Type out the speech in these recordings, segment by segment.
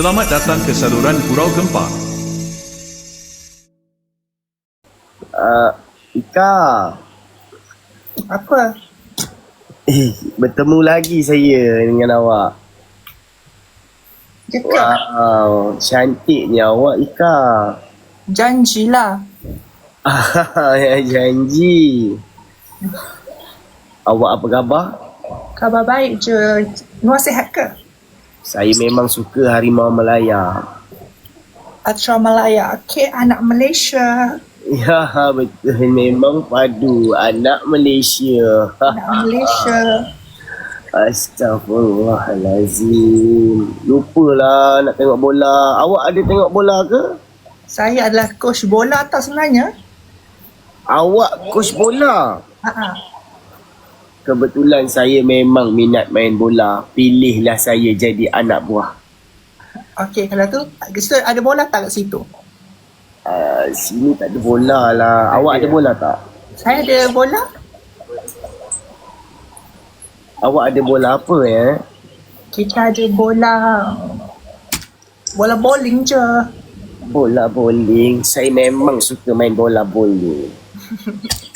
Selamat datang ke saluran Gurau Gempa. Uh, Ika, Apa? eh, bertemu lagi saya dengan awak. Cakap Wow, cantiknya awak Ika. janjilah. Ah, janji. Awak apa khabar? Khabar baik je. Nuah sihat ke? Saya memang suka harimau Melaya. Atra Malaya. Okey, anak Malaysia. Ya, betul. Memang padu. Anak Malaysia. Anak Malaysia. Astaghfirullahalazim. Lupalah nak tengok bola. Awak ada tengok bola ke? Saya adalah coach bola tau sebenarnya. Awak coach bola. Ha Kebetulan saya memang minat main bola. Pilihlah saya jadi anak buah. Okey, kalau tu situ ada bola tak kat situ? Uh, sini tak ada bola lah. Awak ada bola tak? Saya ada bola. Awak ada bola apa ya? Kita ada bola. Bola bowling je. Bola bowling. Saya memang suka main bola bowling.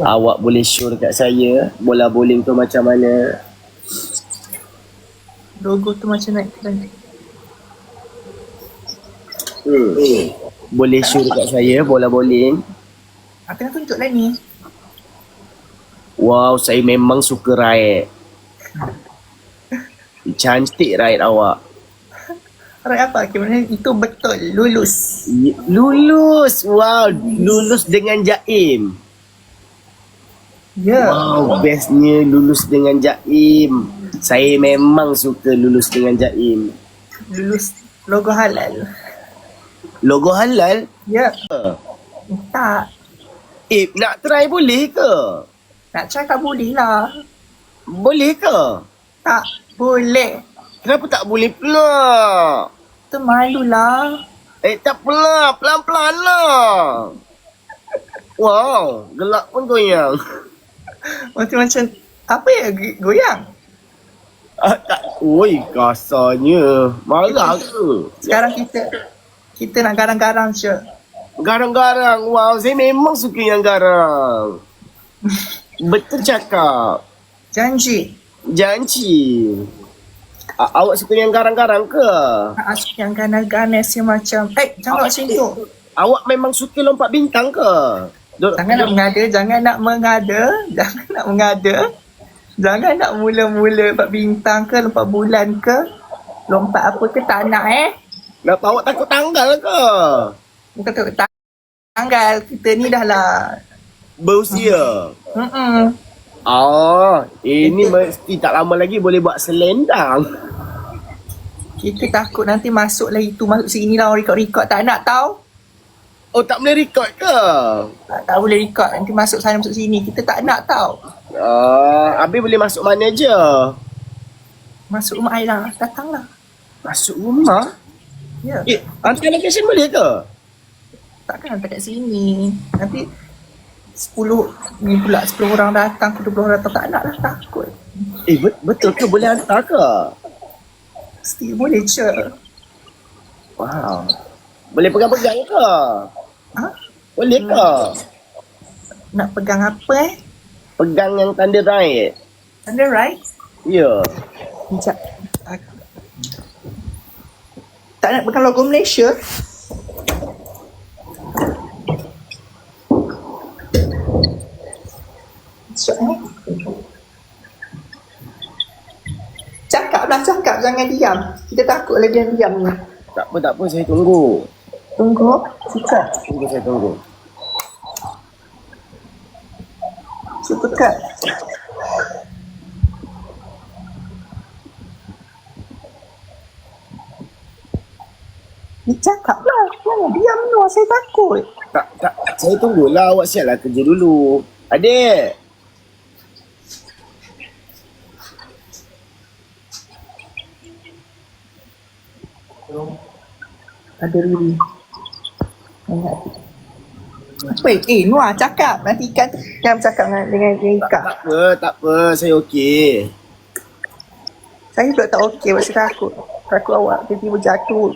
Awak boleh show dekat saya bola bowling tu macam mana? Logo tu macam naik keren. Hmm. Boleh show dekat saya bola bowling? Apa nak tunjuk lah ni? Wow, saya memang suka raid. Cantik raid awak. Alright apa? Okay, mana itu betul. Lulus. Lulus. Wow, lulus dengan jaim. Ya. Yeah. Wow, bestnya lulus dengan jaim. Saya memang suka lulus dengan jaim. Lulus logo halal. Logo halal? Ya. Tak. Eh, nak try boleh ke? Nak cakap boleh lah. Boleh ke? Tak boleh. Kenapa tak boleh pula? Tu malu lah. Eh, tak pula. Pelan-pelan lah. Wow, gelak pun goyang. Macam-macam. Apa ya goyang? Ah, tak. Oi, kasarnya. Marah ke? Sekarang kita kita nak garang-garang je. Garang-garang. Wow, saya memang suka yang garang. Betul cakap. Janji. Janji. A- awak suka yang garang-garang ke? Asyik yang ganas-ganas yang macam. Eh, jangan macam tu. Awak memang suka lompat bintang ke? Duk, Jangan nak mengada, jangan nak mengada, jangan nak mengada. Jangan nak mula-mula lompat bintang ke, lompat bulan ke. Lompat apa ke tak nak eh. Kenapa awak takut tanggal ke? Bukan tu tanggal. Kita ni dah lah. Berusia. Mm-mm. Oh, ini mesti tak lama lagi boleh buat selendang. Kita takut nanti masuk lah itu, masuk sini lah rekod-rekod. Tak nak tahu. Oh, tak boleh record ke? Tak, tak boleh record. Nanti masuk sana, masuk sini. Kita tak nak tahu. Oh, habis boleh masuk mana je? Masuk rumah Aira. Datanglah. Masuk rumah? Ya. Eh, hantar location boleh ke? Takkan hantar kat sini. Nanti 10 ni pula 10 orang datang, 20 orang datang. Tak nak lah takut. Eh, bet- betul ke boleh hantar ke? Mesti boleh je. Wow. Boleh pegang-pegang ke? Ha? Boleh ke? Nak pegang apa eh? Pegang yang tanda right. Anda right? Ya. Sekejap. Aku- Tak nak pegang logo Malaysia? Sekejap eh. Cakaplah cakap, jangan diam. Kita takut lagi yang diam ni. Tak apa, tak apa. Saya tunggu. Tunggu. Suka. Tunggu, saya tunggu. Suka. Ni cakaplah. Jangan diam tu. Saya takut. Tak, tak. Saya tunggulah. Awak siaplah kerja dulu. Adik. Ada Riri. Apa? Eh, Noah cakap. Nanti ikan Ikan cakap dengan, dengan, dengan Ika. Tak apa, tak apa. Saya okey. Saya pula tak okey Masa takut Takut awak tiba-tiba jatuh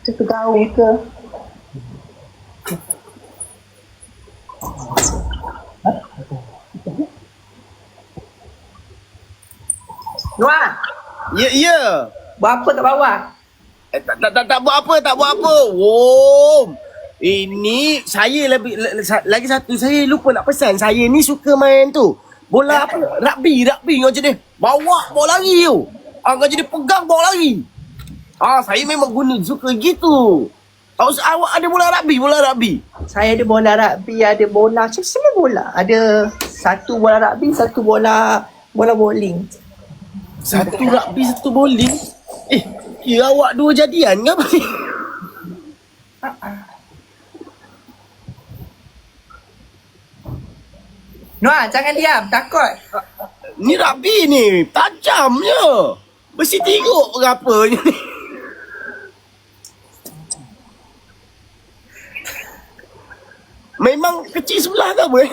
Saya tergaul ke Noah Ya, ya. Buat apa kat bawah? Eh, tak, tak, tak, tak buat apa, tak buat apa. Wom. Ini saya lebih lagi satu saya lupa nak pesan. Saya ni suka main tu. Bola apa? Rugby, rugby kau jadi. Bawa bawa lari tu. Ah kau jadi pegang bawa lari. Ah saya memang guna suka gitu. Awak awak ada bola rugby, bola rugby. Saya ada bola rugby, ada bola, macam semua bola. Ada satu bola rugby, satu bola bola bowling. Satu rugby, satu bowling. Eh, kira awak dua jadian ke apa ni? Noah, jangan diam, takut. Ni rugby ni, tajamnya. Besi tiruk ke apa ni? Memang kecil sebelah ke apa? eh?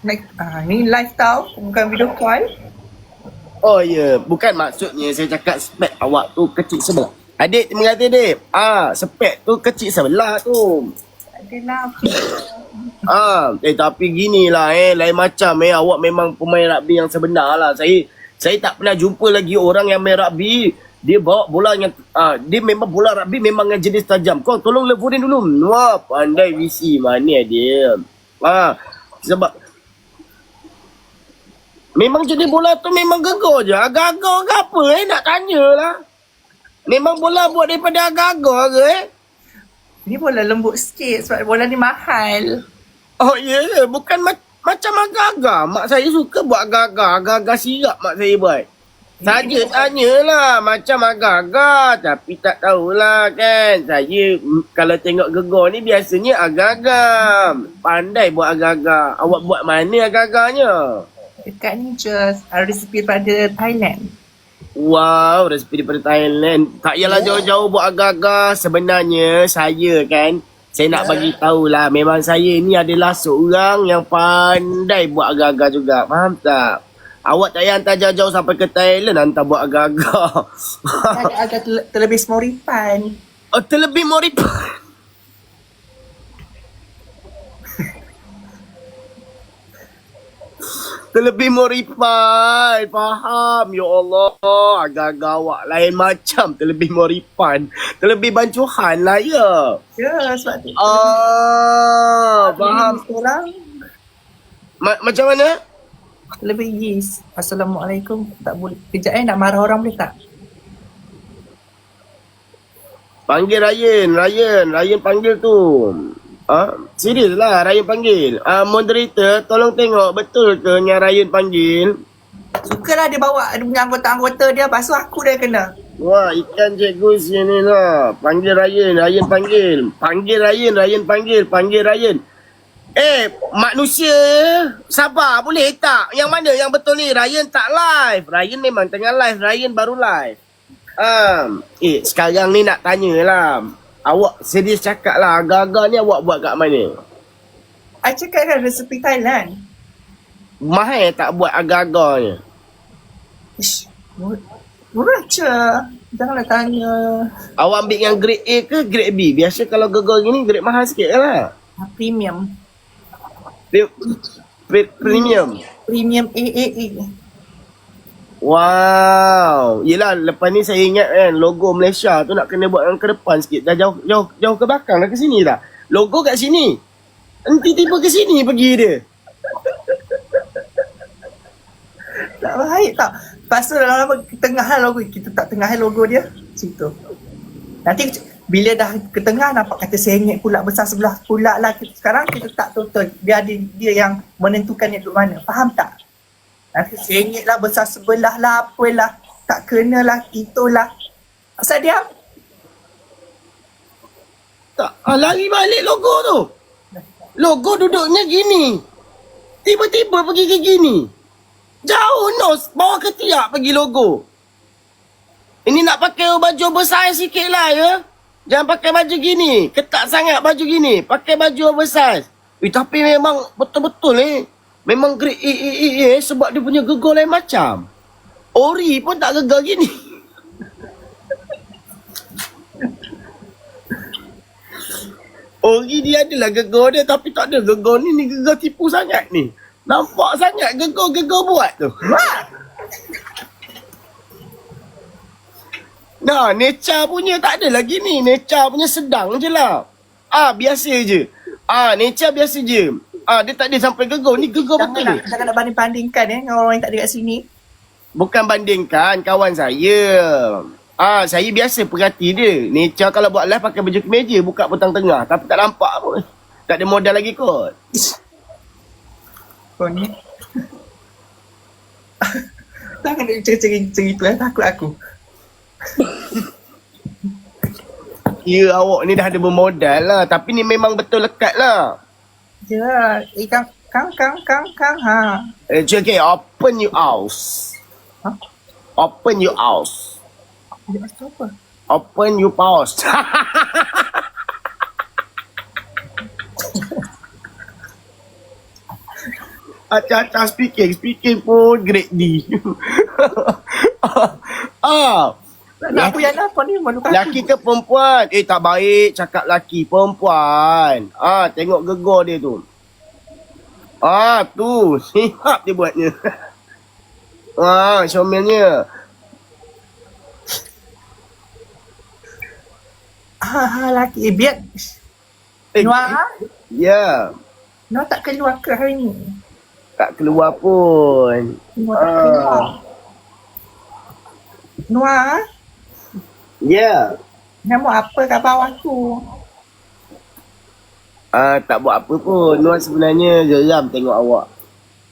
Like, ah, ni live tau, bukan video call. Oh ya, yeah. bukan maksudnya saya cakap spek awak tu kecil sebelah. Adik terima kasih adik. Ah, spek tu kecil sebelah tu. Adalah. Ah, eh tapi gini lah eh, lain macam eh awak memang pemain rugby yang sebenar lah. Saya saya tak pernah jumpa lagi orang yang main rugby dia bawa bola yang ah, dia memang bola rugby memang yang jenis tajam. Kau tolong levurin dulu. Wah, pandai visi mana dia. Ah, sebab Memang jenis bola tu memang gegar je. Agak-agak ke apa eh nak tanya lah. Memang bola buat daripada agak-agak ke eh? Ni bola lembut sikit sebab bola ni mahal. Oh ya yeah. bukan ma- macam agak-agak. Mak saya suka buat agak-agak. Agak-agak sirap mak saya buat. Saja tanyalah macam agak-agak. Tapi tak tahulah kan. Saya mm, kalau tengok gegar ni biasanya agak-agak. Pandai buat agak-agak. Awak buat mana agak-agaknya? Dekat ni je uh, resipi daripada Thailand. Wow, resipi daripada Thailand. Tak payahlah jauh-jauh buat agak-agak. Sebenarnya saya kan, saya nak bagi tahulah memang saya ni adalah seorang yang pandai buat agak-agak juga. Faham tak? Awak tak payah hantar jauh-jauh sampai ke Thailand hantar buat agak-agak. Ada agak terle- terlebih semoripan. oh, terlebih morip. Terlebih moripan. Faham. Ya Allah. Agak-agak awak lain macam. Terlebih moripan. Terlebih bancuhan lah ya. Ya, sebab tu. Ah, faham. Sekarang Ma- macam mana? lebih yes. Assalamualaikum. Tak boleh. Kejap eh nak marah orang boleh tak? Panggil Ryan. Ryan. Ryan panggil tu. Ah, serius lah Ryan panggil. Ah, moderator, tolong tengok betul ke yang Ryan panggil? Sukalah dia bawa dia punya anggota-anggota dia. Lepas tu aku dah kena. Wah, ikan cikgu sini lah. Panggil Ryan, Ryan panggil. Panggil Ryan, Ryan panggil. Panggil Ryan. Eh, manusia sabar boleh tak? Yang mana yang betul ni? Ryan tak live. Ryan memang tengah live. Ryan baru live. Um, eh, sekarang ni nak tanya lah. Awak serius cakap lah. Agak-agak ni awak buat kat mana? I cakap kan resepi Thailand. Mahal tak buat agak-agaknya? Ish, mur- murah je. Janganlah tanya. Awak ambil yang grade A ke grade B? Biasa kalau gegar gini grade mahal sikit lah. Ah, Premium. Pre- pre- premium. Premium AAA. Wow. Yelah lepas ni saya ingat kan logo Malaysia tu nak kena buat ke depan sikit. Dah jauh jauh jauh ke belakang dah ke sini dah. Logo kat sini. Nanti tiba ke sini pergi dia. Tak baik tak. Lepas tu lama-lama tengah lah logo. Kita tak tengah logo dia. Situ. Nanti bila dah ke tengah nampak kata sengit pula besar sebelah pula lah. Sekarang kita tak total. Dia ada dia yang menentukan dia duduk mana. Faham tak? Nanti sengit lah besar sebelah lah apalah. Tak kena lah. Itulah. Asal dia Tak ah, lari balik logo tu. Logo duduknya gini. Tiba-tiba pergi ke gini. Jauh nos bawah ketiak pergi logo. Ini nak pakai baju besar sikit lah ya. Jangan pakai baju gini. Ketat sangat baju gini. Pakai baju oversize. Eh, tapi memang betul-betul eh. Memang A, A sebab dia punya gegar lain macam. Ori pun tak gegar gini. Ori dia adalah gegar dia tapi tak ada gegar ni. Ni gegar tipu sangat ni. Nampak sangat gegar-gegar buat tu. Nah, Neca punya tak ada lagi ni. Neca punya sedang je lah. Ah, biasa je. Ah, Neca biasa je. Ah, dia tak ada sampai gegar. Ni gegar Jangan betul nak, ni. jangan nak banding-bandingkan eh dengan orang yang tak ada kat sini. Bukan bandingkan kawan saya. Ah, saya biasa perhati dia. Neca kalau buat live pakai baju kemeja, buka petang tengah. Tapi tak nampak pun. Tak ada modal lagi kot. Kau ni. Jangan nak cerita-cerita itu eh. Takut aku. Ya awak ni dah ada bermodal lah. Tapi ni memang betul lekat lah. Ya, ikan kang kang kang kang ha. Eh, okay, open your house. Ha? Open your house. Dia apa? Open your house. Acah-acah speaking, speaking pun grade D. ah, Nak, nak aku yang apa ni? Kaki. laki ke perempuan? Eh tak baik cakap laki, perempuan. Ah, tengok gegar dia tu. Ah, tu. Sihap dia buatnya. ah. Ha, ha, laki. Eh, biar. Eh, Nuah, ha? Ya, Nuah tak keluar ke hari ni? tak keluar pun. Nuah tak Ah. keluar. Nuah, Ya. nama apa kat bawah tu? Ah, tak buat apa pun. Nuan sebenarnya geram tengok awak.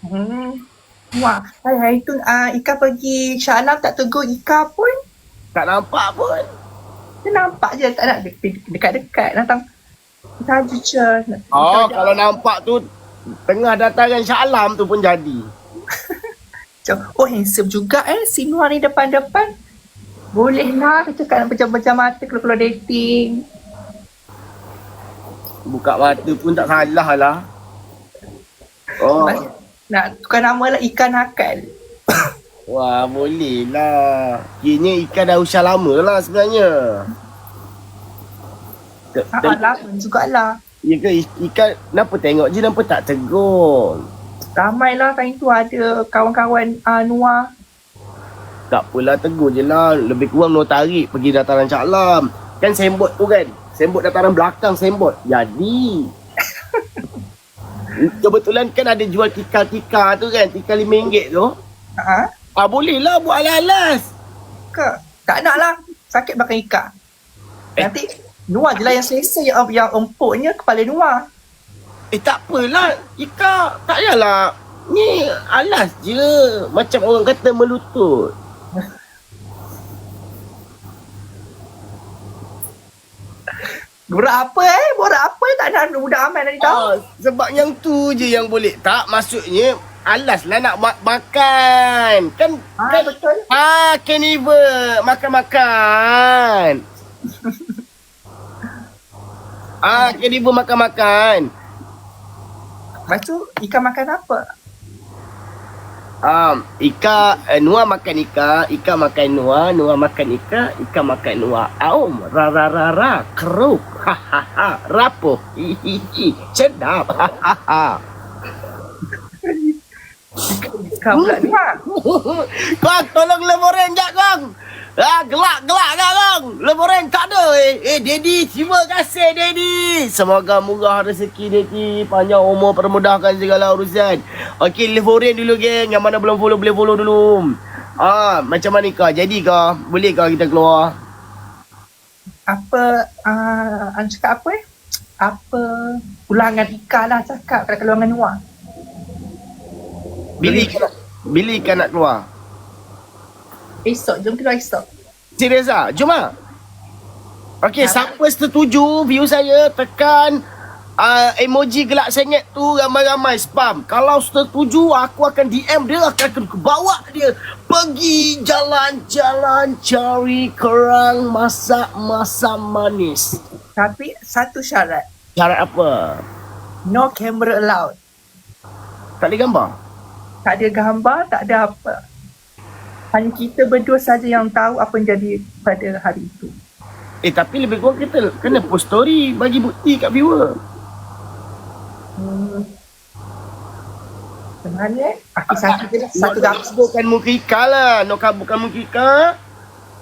Hmm. Nuah, hari, hari tu uh, Ika pergi Shah Alam tak tegur Ika pun. Tak nampak pun. Dia nampak je tak nak de- dekat-dekat datang. Taju je. Nak- Oh, nak- kalau nampak tu tengah dataran Shah Alam tu pun jadi. Oh handsome juga eh si Nuar ni depan-depan. Boleh lah kita kat nak pecah-pecah mata kalau keluar dating. Buka mata pun tak salah lah. Oh, Mas- Nak tukar nama lah ikan akal. wah boleh lah. Kiranya ikan dah usia lama lah sebenarnya. Ha, te- lama jugalah. Ya ke ikan, kenapa tengok je kenapa tak tegur? Ramai lah time tu ada kawan-kawan uh, Nuar. Tak apalah tegur je lah. Lebih kurang Nur tarik pergi dataran Shah Alam. Kan sembot tu kan. Sembot dataran belakang sembot. Jadi. Kebetulan kan ada jual tikar-tikar tu kan. Tikar RM5 tu. Ha? Ah boleh lah buat alas-alas. Ke? Tak nak lah. Sakit belakang Ika. Eh. Nanti Nuar je lah yang selesa yang, yang empuknya kepala Nuar. Eh tak apalah. Ika tak payahlah. Ni alas je. Macam orang kata melutut. Borak apa eh? Borak apa? Tak nak budak aman nanti tahu. Ah, sebab yang tu je yang boleh. Tak maksudnya alas lah nak ma- makan. Kan Ah, kan betul. Ah, carnival. Makan-makan. ah, carnival makan-makan. Lepas tu ikan makan apa? Um, Ika, uh, Nuah makan Ika, Ika makan Nuah, Nuah makan Ika, Ika makan Nuah. Aum, ra ra ra ra, keruk, ha ha ha, rapuh, hi hi hi, sedap, ha ha ha. Ikan pula Nuar. kong, tolong lemoren jap kong. Ah, gelak, gelak kan kong. Lemoren tak ada. Eh, eh Daddy, terima kasih Daddy. Semoga murah rezeki Daddy. Panjang umur, permudahkan segala urusan. Okey, lemoren dulu geng. Yang mana belum follow, boleh follow dulu. Ah, macam mana kah? Jadi kah? Boleh kah kita keluar? Apa, uh, An cakap apa eh? Apa, ulangan Ika lah cakap kat keluarga Nuar. Bila Ika bila Ika nak keluar? Esok, jom keluar esok. Serius ah? Jom ah. Okey, Ah. siapa setuju view saya tekan uh, emoji gelak sengit tu ramai-ramai spam. Kalau setuju aku akan DM dia akan aku bawa dia pergi jalan-jalan cari kerang masak-masak manis. Tapi satu syarat, Syarat apa? no camera allowed. Tak ada gambar? Tak ada gambar, tak ada apa. Hanya kita berdua saja yang tahu apa yang jadi pada hari itu. Eh tapi lebih kurang kita kena post story bagi bukti kat viewer. Hmm. Macam mana eh? Aku satu je lah, satu Nak gambar. bukan muka Ika lah. Nak bukan muka Ika.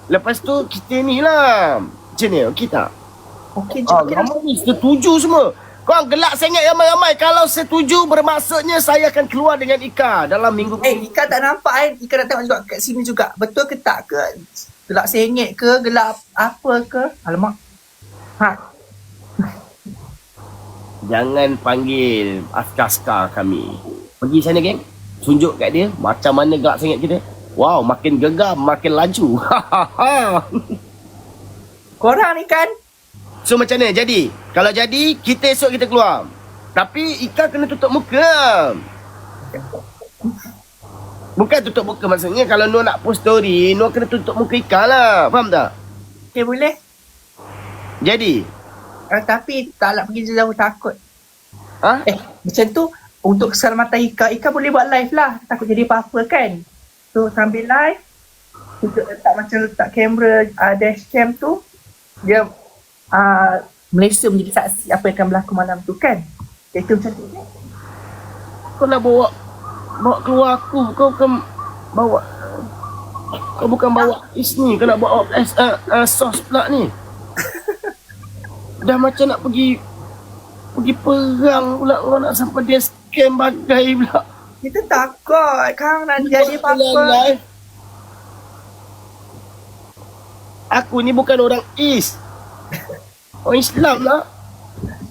Lepas tu kita ni lah. Macam ni, okey tak? Okey je, Ah, okey lah. ramai ni setuju semua. Korang gelak sengit ramai-ramai. Kalau setuju bermaksudnya saya akan keluar dengan Ika dalam minggu Eh, Ika tak nampak kan? Ika nak tengok juga kat sini juga. Betul ke tak ke? Gelak sengit ke? Gelak apa ke? Alamak. Ha, Jangan panggil askar-askar kami. Pergi sana geng. Tunjuk kat dia macam mana gelak sengit kita. Wow, makin gegam, makin laju. korang ni kan? So macam mana jadi? Kalau jadi, kita esok kita keluar. Tapi Ika kena tutup muka. Bukan tutup muka maksudnya kalau Nur nak post story, Nur kena tutup muka Ika lah. Faham tak? Okey, boleh. Jadi, Uh, tapi tak nak pergi jauh takut. ha? Eh, macam tu untuk keselamatan Ika, Ika boleh buat live lah. Takut jadi apa-apa kan. So, sambil live, untuk letak macam letak kamera uh, dashcam tu, dia uh, Malaysia menjadi saksi apa yang akan berlaku malam tu kan. Itu macam tu kan. Kau nak bawa bawa keluar aku, kau bukan bawa kau bukan bawa is ni, kau nak bawa es uh, uh, sos pula ni. Dah macam nak pergi pergi perang pula kau nak sampai dia scam bagai pula. Kita takut kan nak jadi Kau apa-apa. Aku ni bukan orang East. Orang Islam lah.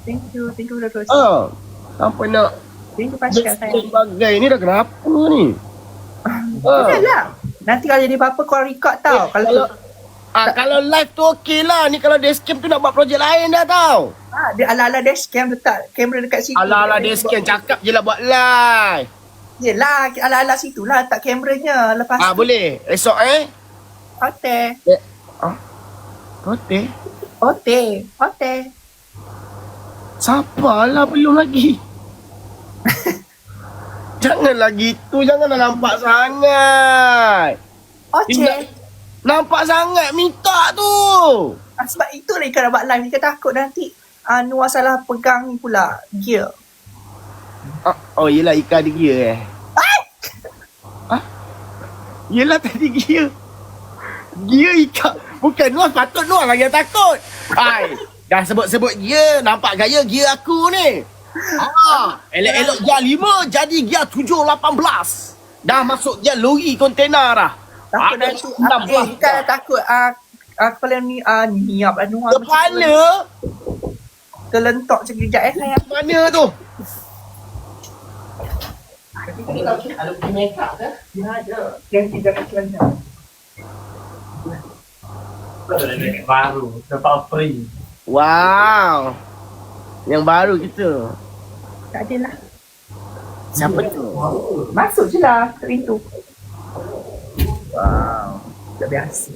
Thank you, thank you Dr. Ah, sampai nak Thank you Pascal scam sayang. bagai ni dah kenapa ni? Ah. Lah. Nanti kalau jadi apa-apa kau record tau. Eh, kalau kalau ah, kalau live tu okey lah. Ni kalau dia scam tu nak buat projek lain dah tau. ha, dia ala-ala dashcam letak kamera dekat situ. Alah-alah dia scam cakap je lah buat live. Yelah, ala-ala situ lah letak kameranya. Lepas Ah tu, boleh. Esok eh. hotel. Eh. Ah. Hotel. Hotel. Hotel. Sabarlah belum lagi. Janganlah gitu. Janganlah nampak sangat. Ingat- Nampak sangat minta tu. Ah, sebab itulah Ika nak buat live. Ika takut nanti uh, Nuah salah pegang ni pula. Gear. Ah, oh yelah Ika ada gear eh. Ah? Yelah tadi gear. Gear Ika. Bukan Nuah patut Nuah lagi yang takut. Hai. Dah sebut-sebut gear. Nampak gaya gear aku ni. Ah, elok-elok gear 5 jadi gear 7 18. Dah masuk gear lori kontena dah. Takut nanti. Uh, eh, dah takut. Uh, uh, kepala ni uh, niap lah Nuah. Kepala Terlentok sekejap eh sayang. mana tu? Kalau pergi make up ke? Ya ada. Yang tiga kaki baru dapat free Wow. Yang baru kita. Tak ada lah. Siapa tu? Masuk je lah ke pintu. Wow. Tak biasa.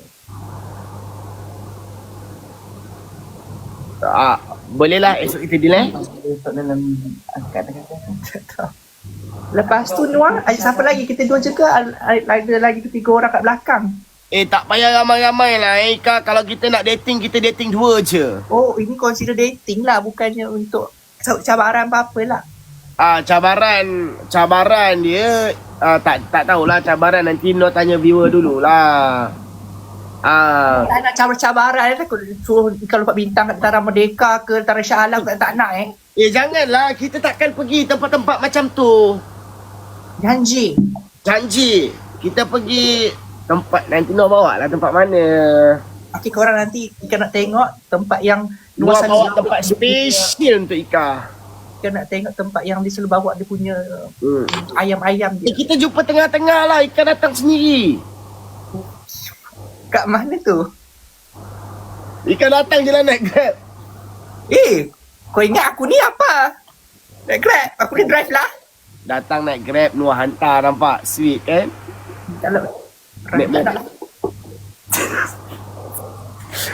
Ah, bolehlah esok kita deal eh. Untuk dalam angkat Lepas tu Nuah, ada siapa lagi? Kita dua je ke? Ada ada lagi ketiga orang kat belakang. Eh tak payah ramai-ramai lah eh Kak. Kalau kita nak dating, kita dating dua je. Oh, ini consider dating lah. Bukannya untuk cabaran apa-apa lah. Ah cabaran cabaran dia ah, tak tak tahulah cabaran nanti Nur tanya viewer dululah. Ah Tak nak cabar-cabaran. Saya takut suruh kalau dapat bintang kat Tentara Merdeka ke Tentara Shah Alam. Tak, tak nak eh. eh janganlah kita takkan pergi tempat-tempat macam tu. Janji. Janji kita pergi tempat nanti Nur bawa lah tempat mana. Okey, korang nanti Ika nak tengok tempat yang Nur Nuah bawa tempat spesial untuk Ika. Ika nak tengok tempat yang dia selalu bawa dia punya Hmm. ayam-ayam Eh, dia. kita jumpa tengah-tengah lah Ika datang sendiri. Kat mana tu? Ika datang je lah naik grab. Eh, kau ingat aku ni apa? Naik grab. Aku ni drive lah. Datang naik grab Nur hantar nampak sweet kan? Tak nak.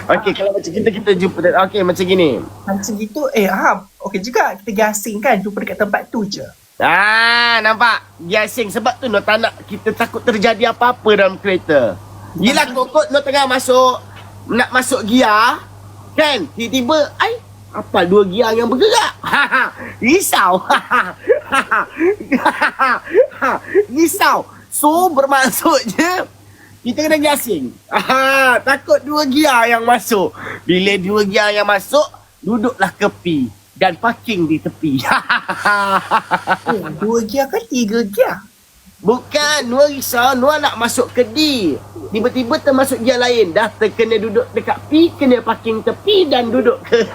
Okey kalau macam kita kita jumpa okey macam gini. Macam gitu, eh ha, okey juga kita gasing kan jumpa dekat tempat tu je. Ah, nampak? Gasing sebab tu no tak nak kita takut terjadi apa-apa dalam kereta. Yelah kokot no tengah masuk nak masuk gia kan? Tiba-tiba ai apa dua gia yang bergerak? Risau. Risau. So bermaksudnya kita kena gasing. Ah, takut dua gia yang masuk. Bila dua gia yang masuk, duduklah kepi dan parking di tepi. Oh, dua gear ke tiga gear? Bukan, Nur risau, Nur nak masuk ke D. Tiba-tiba termasuk dia lain. Dah terkena duduk dekat P, kena parking tepi dan duduk ke...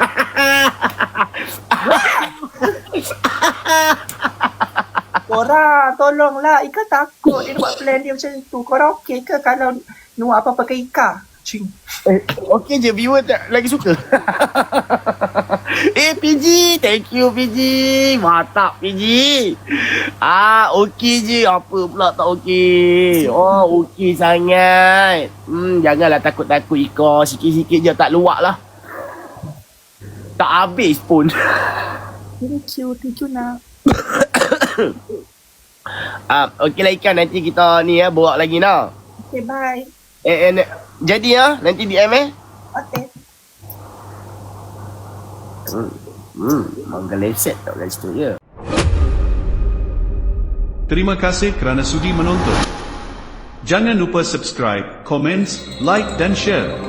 Korang, tolonglah. Ika takut dia buat plan dia macam tu. Korang okey ke kalau Nuah apa pakai Ika? Cing. eh, Okey je, viewer tak lagi suka. eh, PG. Thank you, PG. Mantap, PG. Ah, okey je. Apa pula tak okey? Oh, okey sangat. Hmm, janganlah takut-takut Ika. Sikit-sikit je tak luak lah. Tak habis pun. Thank you, thank you nak. Ah, okey lah ikan nanti kita ni ya bawa lagi nah. Okay, bye. Eh, eh ne- jadi ya nanti DM eh. Okay. Hmm, menggeleset tak dari situ ya. Terima kasih kerana sudi menonton. Jangan lupa subscribe, komen, like dan share.